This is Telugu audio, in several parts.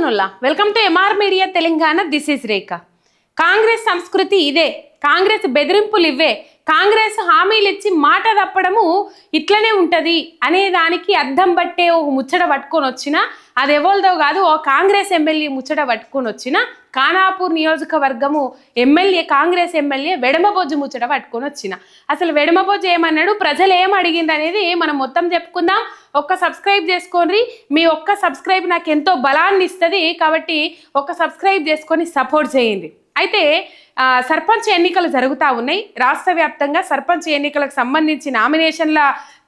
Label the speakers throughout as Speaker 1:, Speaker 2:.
Speaker 1: నమస్తనుల్లా welcome to MR media Telangana this is Rekha Congress సంస్కృతి ఇదే. కాంగ్రెస్ బెదిరింపులు ఇవే. కాంగ్రెస్ హామీలు ఇచ్చి మాట తప్పడము ఇట్లనే ఉంటది అనే దానికి అద్దం పట్టే ఒక ముచ్చట పట్టుకొని వచ్చిన అది ఎవరిదో కాదు ఓ కాంగ్రెస్ ఎమ్మెల్యే ముచ్చట పట్టుకొని వచ్చిన ఖానాపూర్ నియోజకవర్గము ఎమ్మెల్యే కాంగ్రెస్ ఎమ్మెల్యే వెడమబొజ్జు ముచ్చట పట్టుకొని వచ్చిన. అసలు వెడమబొజ్జు ఏమన్నాడు? ప్రజలు ఏం అడిగింది అనేది మనం మొత్తం చెప్పుకుందాం. ఒక్క సబ్స్క్రైబ్ చేసుకోండి. మీ ఒక్క సబ్స్క్రైబ్ నాకు ఎంతో బలాన్ని ఇస్తుంది కాబట్టి ఒక్క సబ్స్క్రైబ్ చేసుకొని సపోర్ట్ చేయండి. అయితే సర్పంచ్ ఎన్నికలు జరుగుతూ ఉన్నాయి. రాష్ట్ర వ్యాప్తంగా సర్పంచ్ ఎన్నికలకు సంబంధించి నామినేషన్ల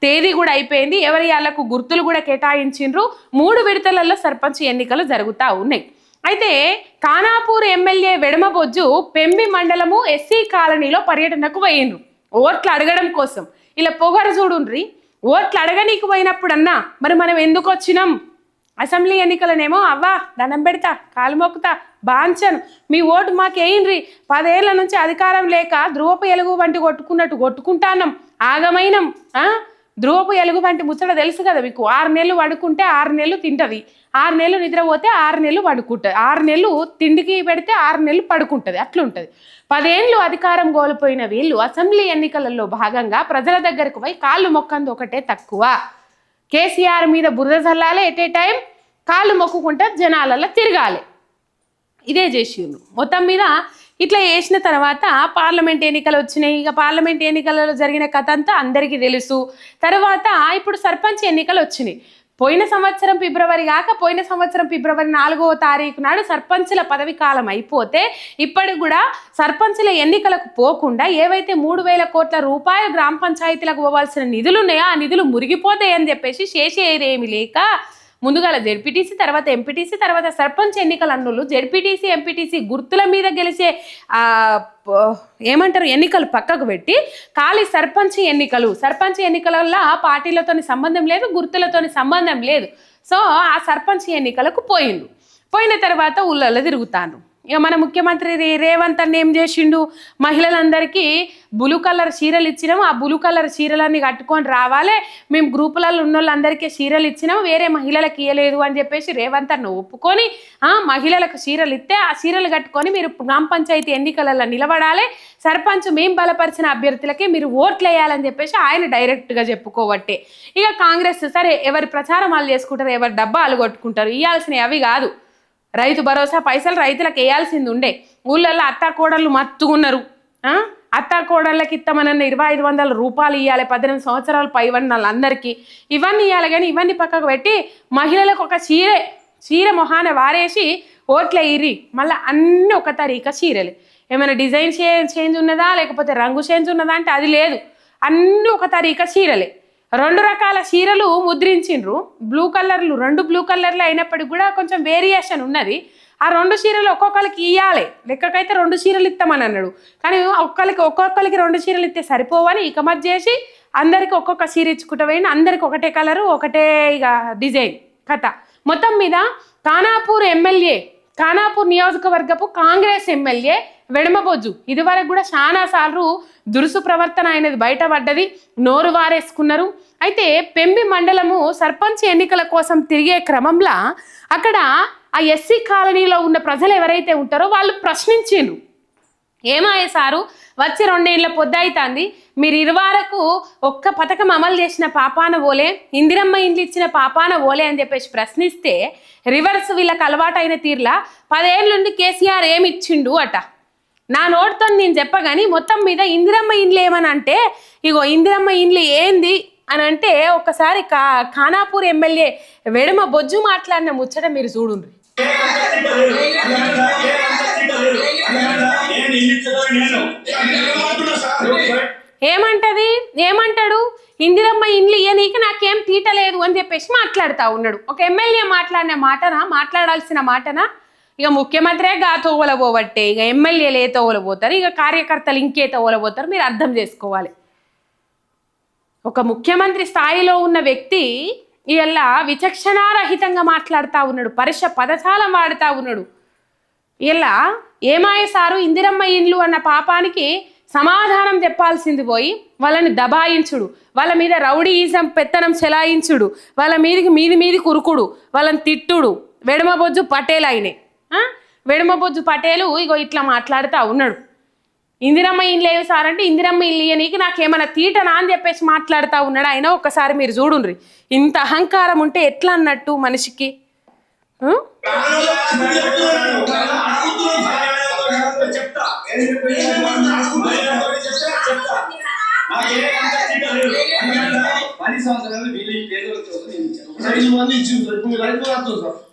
Speaker 1: తేదీ కూడా అయిపోయింది. ఎవరి వాళ్ళకు గుర్తులు కూడా కేటాయించిండ్రు. మూడు విడతలలో సర్పంచ్ ఎన్నికలు జరుగుతూ ఉన్నాయి. అయితే ఖానాపూర్ ఎమ్మెల్యే వెడమబొజ్జు పెంబి మండలము ఎస్సీ కాలనీలో పర్యటనకు పోయిండ్రు. ఓట్లు అడగడం కోసం. ఇలా పొగరు చూడుండ్రి. ఓట్లు అడగనీకి పోయినప్పుడన్నా మరి మనం ఎందుకు వచ్చినాం? అసెంబ్లీ ఎన్నికలనేమో అవ్వా దండం పెడతా కాలు మొక్కుతా బాంచను. మీ ఓటు మాకేయండ్రి పదేళ్ళ నుంచి అధికారం లేక ధ్రువపు ఎలుగు వంటి కొట్టుకున్నట్టు కొట్టుకుంటానం ఆగమైనం ధ్రువప ధ్రువపు ఎలుగు వంటి ముచ్చట తెలుసు కదా మీకు. ఆరు నెలలు పడుకుంటే ఆరు నెలలు తింటది. ఆరు నెలలు నిద్రపోతే ఆరు నెలలు పడుకుంటుంది ఆరు నెలలు తిండికి పెడితే ఆరు నెలలు పడుకుంటుంది. అట్లుంటుంది. పదేళ్ళు అధికారం కోల్పోయిన వీళ్ళు అసెంబ్లీ ఎన్నికలలో భాగంగా ప్రజల దగ్గరకు పోయి కాళ్ళు మొక్కంది ఒకటే తక్కువ. కేసీఆర్ మీద బురద చల్లాలి ఎట్ ఏ టైం కాళ్ళు మొక్కుకుంటే జనాలలో తిరగాలి. ఇదే చేసిండ్రు మొత్తం మీద ఇట్లా చేసిన తర్వాత పార్లమెంట్ ఎన్నికలు వచ్చినాయి. ఇక పార్లమెంట్ ఎన్నికలలో జరిగిన కథ అంతా అందరికీ తెలుసు. తర్వాత ఇప్పుడు సర్పంచ్ ఎన్నికలు వచ్చినాయి. పోయిన సంవత్సరం ఫిబ్రవరి కాక పోయిన సంవత్సరం ఫిబ్రవరి నాలుగవ తారీఖు నాడు సర్పంచుల పదవి కాలం అయిపోతే ఇప్పటికి కూడా సర్పంచుల ఎన్నికలకు పోకుండా ఏవైతే మూడు వేల కోట్ల రూపాయలు గ్రామ పంచాయతీలకు పోవాల్సిన నిధులు ఉన్నాయో ఆ నిధులు మురిగిపోతాయి అని చెప్పేసి చేసేదేమి లేక ముందుగా జెడ్పీటీసీ తర్వాత ఎంపీటీసీ తర్వాత సర్పంచ్ ఎన్నికల అన్నులు. జెడ్పీటీసీ ఎంపీటీసీ గుర్తుల మీద గెలిచే ఏమంటారు ఎన్నికలు పక్కకు పెట్టి ఖాళీ సర్పంచ్ ఎన్నికలు. సర్పంచ్ ఎన్నికల పార్టీలతోని సంబంధం లేదు గుర్తులతోని సంబంధం లేదు. సో ఆ సర్పంచ్ ఎన్నికలకు పోయిండు పోయిన తర్వాత ఊళ్ళల్లో తిరుగుతాను ఇక మన ముఖ్యమంత్రి రేవంత్ అన్న ఏం చేసిండు? మహిళలందరికీ బ్లూ కలర్ చీరలు ఇచ్చినాం ఆ బ్లూ కలర్ చీరలన్నీ కట్టుకొని రావాలి. మేము గ్రూపులలో ఉన్న వాళ్ళందరికీ చీరలు ఇచ్చినాం వేరే మహిళలకు ఇవ్వలేదు అని చెప్పేసి రేవంత్ అన్న ఒప్పుకొని మహిళలకు చీరలు ఇస్తే ఆ చీరలు కట్టుకొని మీరు గ్రామ పంచాయతీ ఎన్నికలలో నిలబడాలి. సర్పంచ్ మేము బలపరిచిన అభ్యర్థులకే మీరు ఓట్లు వేయాలని చెప్పేసి ఆయన డైరెక్ట్గా చెప్పుకోవట్టే ఇక కాంగ్రెస్ సరే ఎవరి ప్రచారం వాళ్ళు చేసుకుంటారు ఎవరి డబ్బా కొట్టుకుంటారు. ఇవ్వాల్సినవి అవి కాదు. రైతు భరోసా పైసలు రైతులకు వేయాల్సింది ఉండే. ఊళ్ళల్లో అత్త కోడళ్ళు మత్తుకున్నారు ఆ? కోడళ్ళకి ఇస్తామనన్న ఇరవై ఐదు వందల రూపాయలు ఇవ్వాలి పద్దెనిమిది సంవత్సరాలు పైవన్న వాళ్ళందరికీ ఇవన్నీ ఇవ్వాలి కానీ ఇవన్నీ పక్కకు పెట్టి మహిళలకు ఒక చీరే చీర మొహాన వారేసి ఓట్లే ఇరి మళ్ళీ అన్నీ ఒక తరీక చీరలే. ఏమైనా డిజైన్ చే చేంజ్ ఉన్నదా? లేకపోతే రంగు చేంజ్ ఉన్నదా అంటే అది లేదు. అన్నీ ఒక తరీక చీరలే. రెండు రకాల చీరలు ముద్రించిండ్రు. బ్లూ కలర్లు రెండు బ్లూ కలర్లు అయినప్పటికి కూడా కొంచెం వేరియేషన్ ఉన్నది. ఆ రెండు చీరలు ఒక్కొక్కరికి ఇవ్వాలి లెక్కకైతే రెండు చీరలు ఇస్తామని అన్నాడు. కానీ ఒక్కరికి ఒక్కొక్కరికి రెండు చీరలు ఇస్తే సరిపోవని ఇక మధ్య చేసి అందరికి ఒక్కొక్క చీర ఇచ్చుకుంటూ పోయిన అందరికి ఒకటే కలరు ఒకటే ఇక డిజైన్ కథ. మొత్తం మీద ఖానాపూర్ ఎమ్మెల్యే ఖానాపూర్ నియోజకవర్గపు కాంగ్రెస్ ఎమ్మెల్యే వెడమబొజ్జు. ఇదివరకు కూడా చాలా సార్లు దురుసు ప్రవర్తన అయినది బయటపడ్డది నోరు వారేసుకున్నారు. అయితే పెంబి మండలము సర్పంచ్ ఎన్నికల కోసం తిరిగే క్రమంలో అక్కడ ఆ ఎస్సీ కాలనీలో ఉన్న ప్రజలు ఎవరైతే ఉంటారో వాళ్ళు ప్రశ్నించిండ్రు. ఏమాయ సారు? వచ్చి రెండేళ్ళ పొద్దయితాంది. మీరు ఇరువారకు ఒక్క పథకం అమలు చేసిన పాపాన ఓలే ఇందిరమ్మ ఇండ్లు ఇచ్చిన పాపాన ఓలే అని చెప్పేసి ప్రశ్నిస్తే రివర్స్ వీళ్ళకి అలవాటైన తీర్లా? పదేళ్ళుండి కేసీఆర్ ఏమి ఇచ్చిండు అట. నా నోటితో నేను చెప్పగాని మొత్తం మీద ఇందిరమ్మ ఇండ్లు ఏమని అంటే ఇగో ఇందిరమ్మ ఇండ్లు ఏంది అని అంటే ఒక్కసారి కా ఖానాపూర్ ఎమ్మెల్యే వెడమ బొజ్జు మాట్లాడిన ముచ్చట మీరు చూడుండ్రి. ఏమంటది? ఏమంటాడు? ఇందిరమ్మ ఇండ్లు ఇయ్యనీకి నాకేం తీటలేదు అని చెప్పేసి మాట్లాడుతూ ఉన్నాడు. ఒక ఎమ్మెల్యే మాట్లాడిన మాటనా? మాట్లాడాల్సిన మాటనా? ఇక ముఖ్యమంత్రే గా తోవల పోవట్టే ఇక ఎమ్మెల్యేలు ఏ తోవల పోతారు ఇక కార్యకర్తలు ఇంకే తోవల పోతారు మీరు అర్థం చేసుకోవాలి. ఒక ముఖ్యమంత్రి స్థాయిలో ఉన్న వ్యక్తి ఇలా విచక్షణారహితంగా మాట్లాడుతూ ఉన్నాడు. పరుష పదజాలం వాడుతూ ఉన్నాడు. ఇలా ఏమాయ సారు ఇందిరమ్మ ఇండ్లు అన్న పాపానికి సమాధానం చెప్పాల్సింది పోయి వాళ్ళని దబాయించుడు. వాళ్ళ మీద రౌడీయిజం పెత్తనం చెలాయించుడు. వాళ్ళ మీదకి మీది మీది కురుకుడు. వాళ్ళని తిట్టుడు. వెడమబొజ్జు పటేల్ ఆయనే. వెడమబొజ్జు పటేలు ఇగో ఇట్లా మాట్లాడుతూ ఉన్నాడు. ఇందిరమ్మ ఇల్లు ఏవి సార్ అంటే ఇందిరమ్మ ఇల్లు ఇయ్యనీకి నాకేమైనా తీటనా అని చెప్పేసి మాట్లాడుతూ ఉన్నాడు ఆయన. ఒక్కసారి మీరు చూడుండ్రి. ఇంత అహంకారం ఉంటే ఎట్లా అన్నట్టు మనిషికి?
Speaker 2: పది సంవత్సరాలు వీళ్ళు పేదలు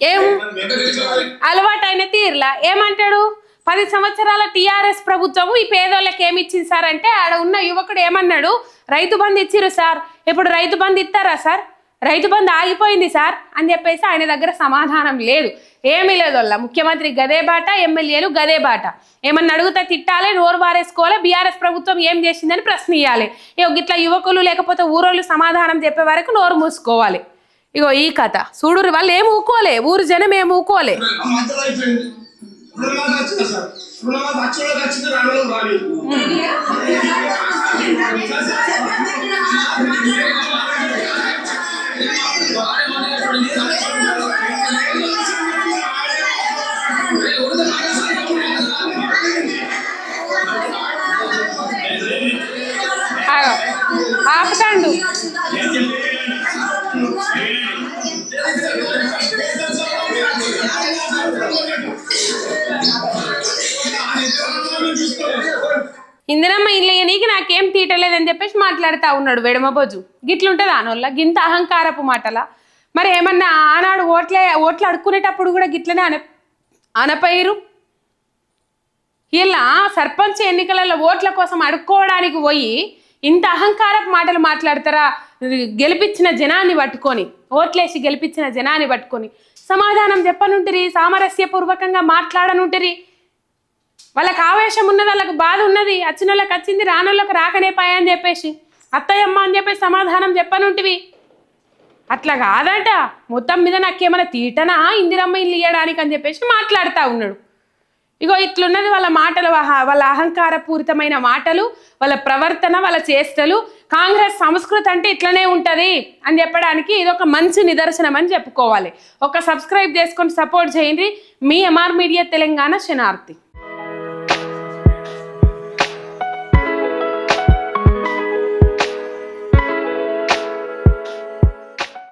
Speaker 1: ఏం? అలవాటైన తీర్లా. ఏమంటాడు? పది సంవత్సరాల టీఆర్ఎస్ ప్రభుత్వము ఈ పేదోళ్ళకి ఏమి ఇచ్చింది సార్ అంటే ఆడ ఉన్న యువకుడు ఏమన్నాడు? రైతు బంధు ఇచ్చిరు సార్. ఇప్పుడు రైతు బంధు ఇస్తారా సార్? రైతు బంధు ఆగిపోయింది సార్ అని చెప్పేసి ఆయన దగ్గర సమాధానం లేదు. ఏమీ లేదు వాళ్ళ ముఖ్యమంత్రి గదే బాట ఎమ్మెల్యేలు గదే బాట. ఏమన్నా అడుగుతా తిట్టాలి నోరు బారేసుకోవాలి బీఆర్ఎస్ ప్రభుత్వం ఏం చేసిందని ప్రశ్న ఇవ్వాలి ఇగో ఇట్లా యువకులు లేకపోతే ఊరోళ్ళు సమాధానం చెప్పే వరకు నోరు మూసుకోవాలి. ఇగో ఈ కథ. చూడు వాళ్ళు ఏం ఊకోలే. ఊరు జనం ఏం ఊకోలే. ఇందిరమ్మ ఇల్లు నీకు నాకేం తీయటలేదని చెప్పేసి మాట్లాడుతూ ఉన్నాడు వెడమబోజు. గిట్లుంటుంది ఆనోళ్ళ గింత అహంకారపు మాటల? మరి ఏమన్నా ఆనాడు ఓట్లే ఓట్లు అడుక్కునేటప్పుడు కూడా గిట్లనే అన అనపైరు ఇలా సర్పంచ్ ఎన్నికలలో ఓట్ల కోసం అడుక్కోవడానికి పోయి ఇంత అహంకారపు మాటలు మాట్లాడతారా? గెలిపించిన జనాన్ని పట్టుకొని ఓట్లేసి గెలిపించిన జనాన్ని పట్టుకొని సమాధానం చెప్పనుంటిరి సామరస్యపూర్వకంగా మాట్లాడనుంటిరి. వాళ్ళకి ఆవేశం ఉన్నది వాళ్ళకి బాధ ఉన్నది వచ్చిన వాళ్ళకి వచ్చింది రానోళ్ళకి రాకనే పాయ అని చెప్పేసి అత్తయ్యమ్మ అని చెప్పేసి సమాధానం చెప్పనుంటివి. అట్లా కాదట మొత్తం మీద నాకేమైనా తీటనా ఇందిరమ్మ ఇల్లు ఇయ్యడానికి అని చెప్పేసి మాట్లాడుతూ ఉన్నాడు. ఇగో ఇట్లున్నది వాళ్ళ మాటలు వాళ్ళ అహంకారపూరితమైన మాటలు వాళ్ళ ప్రవర్తన వాళ్ళ చేష్టలు కాంగ్రెస్ సంస్కృతి అంటే ఇట్లనే ఉంటుంది అని చెప్పడానికి ఇది ఒక మంచి నిదర్శనం అని చెప్పుకోవాలి. ఒక సబ్స్క్రైబ్ చేసుకొని సపోర్ట్ చేయండి. మీ ఎంఆర్ మీడియా తెలంగాణ శనార్థి